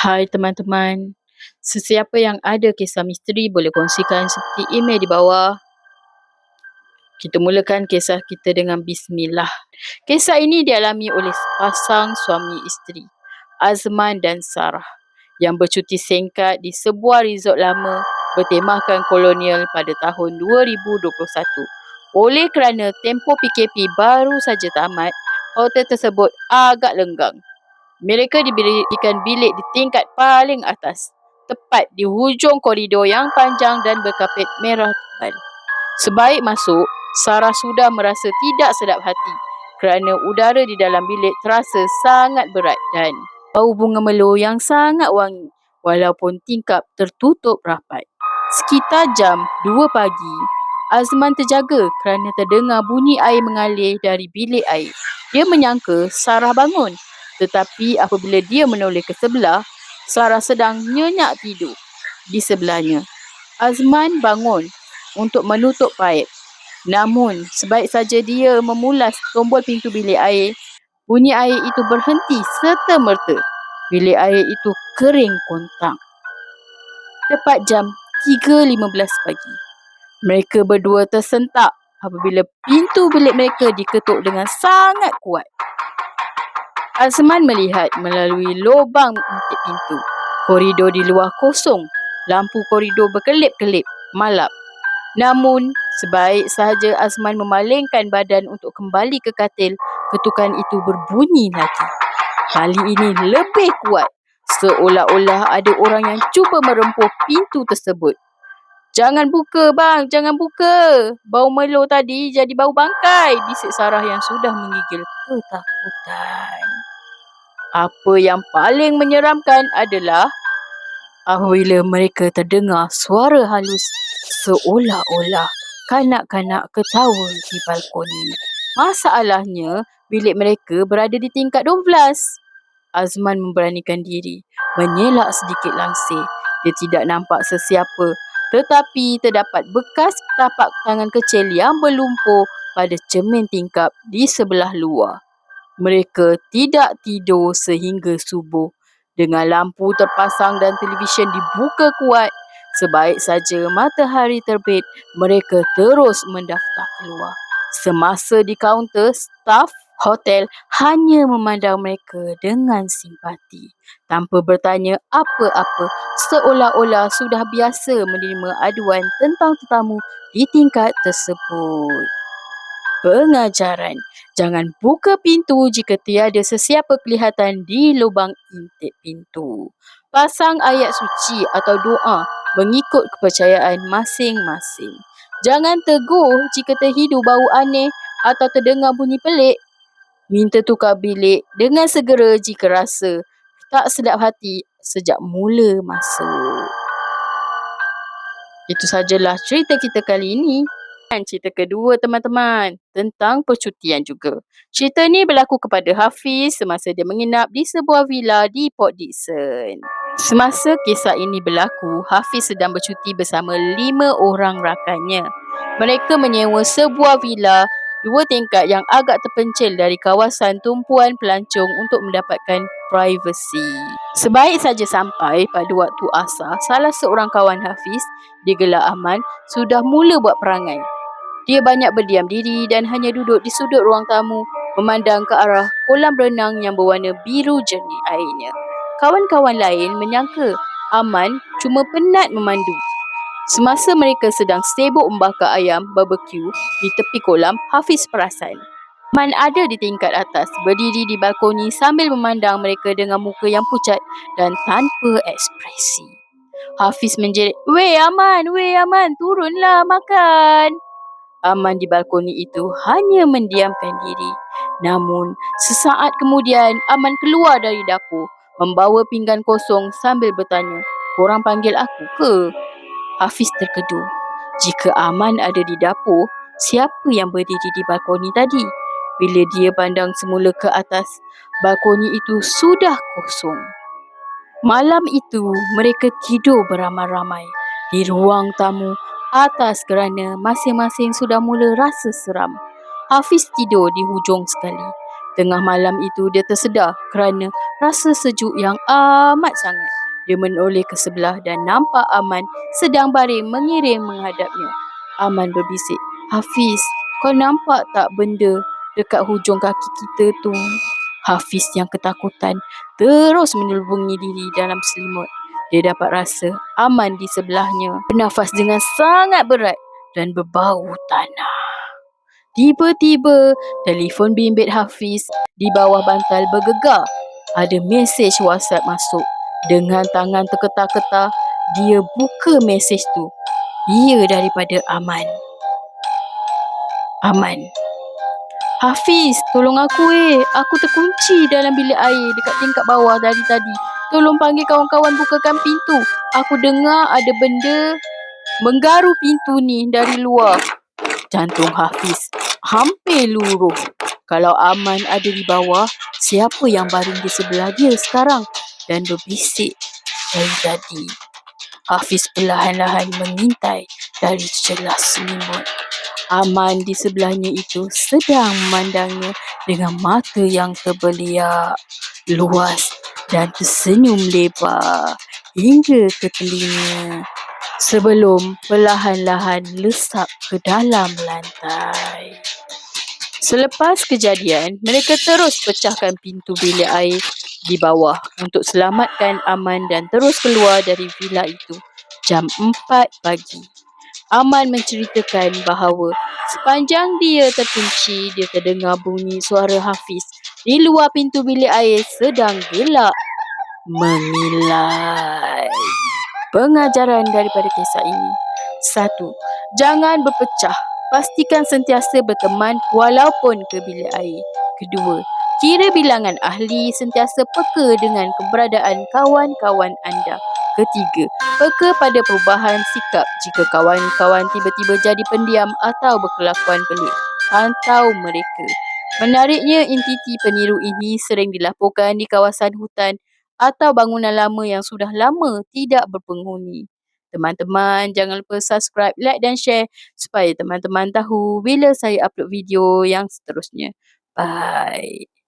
Hai teman-teman, sesiapa yang ada kisah misteri boleh kongsikan seperti email di bawah. Kita mulakan kisah kita dengan bismillah. Kisah ini dialami oleh sepasang suami isteri, Azman dan Sarah, yang bercuti singkat di sebuah resort lama bertemakan kolonial pada tahun 2021. Oleh kerana tempoh PKP baru saja tamat, hotel tersebut agak lenggang. Mereka diberikan bilik di tingkat paling atas, tepat di hujung koridor yang panjang dan berkapet merah tebal. Sebaik masuk, Sarah sudah merasa tidak sedap hati kerana udara di dalam bilik terasa sangat berat dan bau bunga melo yang sangat wangi walaupun tingkap tertutup rapat. Sekitar jam 2 pagi, Azman terjaga kerana terdengar bunyi air mengalir dari bilik air. Dia menyangka Sarah bangun tetapi apabila dia menoleh ke sebelah, Sarah sedang nyenyak tidur di sebelahnya. Azman bangun untuk menutup paip. Namun, sebaik saja dia memulas tombol pintu bilik air, bunyi air itu berhenti serta-merta. Bilik air itu kering kontang. Tepat jam 3.15 pagi. Mereka berdua tersentak apabila pintu bilik mereka diketuk dengan sangat kuat. Azman melihat melalui lubang intip pintu. Koridor di luar kosong. Lampu koridor berkelip-kelip, malap. Namun, sebaik sahaja Azman memalingkan badan untuk kembali ke katil, ketukan itu berbunyi lagi. Kali ini lebih kuat. Seolah-olah ada orang yang cuba merempuh pintu tersebut. Jangan buka bang, jangan buka. Bau melo tadi jadi bau bangkai. Bisik Sarah yang sudah menggigil ketakutan. Apa yang paling menyeramkan adalah apabila mereka terdengar suara halus seolah-olah kanak-kanak ketawa di balkoni. Masalahnya, bilik mereka berada di tingkat 12. Azman memberanikan diri, mengelak sedikit langsir. Dia tidak nampak sesiapa tetapi terdapat bekas tapak tangan kecil yang berlumpur pada cermin tingkap di sebelah luar. Mereka tidak tidur sehingga subuh. Dengan lampu terpasang dan televisyen dibuka kuat, sebaik saja matahari terbit, mereka terus mendaftar keluar. Semasa di kaunter, staf hotel hanya memandang mereka dengan simpati. Tanpa bertanya apa-apa, seolah-olah sudah biasa menerima aduan tentang tetamu di tingkat tersebut pengajaran. Jangan buka pintu jika tiada sesiapa kelihatan di lubang intip pintu. Pasang ayat suci atau doa mengikut kepercayaan masing-masing. Jangan tegur jika terhidu bau aneh atau terdengar bunyi pelik. Minta tukar bilik dengan segera jika rasa tak sedap hati sejak mula masuk. Itu sajalah cerita kita kali ini. Dan cerita kedua teman-teman tentang percutian juga. Cerita ni berlaku kepada Hafiz semasa dia menginap di sebuah villa di Port Dickson. Semasa kisah ini berlaku, Hafiz sedang bercuti bersama lima orang rakannya. Mereka menyewa sebuah villa dua tingkat yang agak terpencil dari kawasan tumpuan pelancong untuk mendapatkan privasi. Sebaik saja sampai pada waktu asar, salah seorang kawan Hafiz, digelar Ahmad, sudah mula buat perangai. Dia banyak berdiam diri dan hanya duduk di sudut ruang tamu memandang ke arah kolam renang yang berwarna biru jernih airnya. Kawan-kawan lain menyangka Aman cuma penat memandu. Semasa mereka sedang sibuk membakar ayam barbecue di tepi kolam, Hafiz perasan. Aman ada di tingkat atas, berdiri di balkoni sambil memandang mereka dengan muka yang pucat dan tanpa ekspresi. Hafiz menjerit, Weh Aman, weh Aman, turunlah makan. Aman di balkoni itu hanya mendiamkan diri. Namun, sesaat kemudian Aman keluar dari dapur membawa pinggan kosong sambil bertanya, Korang panggil aku ke? Hafiz terkedu. Jika Aman ada di dapur, siapa yang berdiri di balkoni tadi? Bila dia pandang semula ke atas, balkoni itu sudah kosong. Malam itu, mereka tidur beramai-ramai di ruang tamu atas kerana masing-masing sudah mula rasa seram. Hafiz tidur di hujung sekali. Tengah malam itu dia tersedar kerana rasa sejuk yang amat sangat. Dia menoleh ke sebelah dan nampak Aman sedang baring mengiring menghadapnya. Aman berbisik, Hafiz, kau nampak tak benda dekat hujung kaki kita tu? Hafiz yang ketakutan terus menyelubungi diri dalam selimut. Dia dapat rasa Aman di sebelahnya bernafas dengan sangat berat dan berbau tanah. Tiba-tiba, telefon bimbit Hafiz di bawah bantal bergegar. Ada mesej WhatsApp masuk. Dengan tangan terketar-ketar, dia buka mesej tu. Ia daripada Aman. Aman. Hafiz, tolong aku eh. Aku terkunci dalam bilik air dekat tingkat bawah dari tadi. Tolong panggil kawan-kawan bukakan pintu. Aku dengar ada benda menggaru pintu ni dari luar. Jantung Hafiz hampir luruh. Kalau Aman ada di bawah, siapa yang baring di sebelah dia sekarang? Dan berbisik dari tadi. Hafiz perlahan-lahan mengintai dari celah selimut. Aman di sebelahnya itu sedang memandangnya dengan mata yang terbeliak, luas dan tersenyum lebar hingga ke telinga sebelum perlahan-lahan lesap ke dalam lantai. Selepas kejadian, mereka terus pecahkan pintu bilik air di bawah untuk selamatkan Aman dan terus keluar dari villa itu jam 4 pagi. Aman menceritakan bahawa sepanjang dia terkunci, dia terdengar bunyi suara Hafiz di luar pintu bilik air sedang gelak mengilai. Pengajaran daripada kisah ini. Satu, jangan berpecah. Pastikan sentiasa berteman walaupun ke bilik air. Kedua, kira bilangan ahli sentiasa peka dengan keberadaan kawan-kawan anda. Ketiga, peka pada perubahan sikap jika kawan-kawan tiba-tiba jadi pendiam atau berkelakuan pelik. Pantau mereka. Menariknya, entiti peniru ini sering dilaporkan di kawasan hutan atau bangunan lama yang sudah lama tidak berpenghuni. Teman-teman, jangan lupa subscribe, like dan share supaya teman-teman tahu bila saya upload video yang seterusnya. Bye.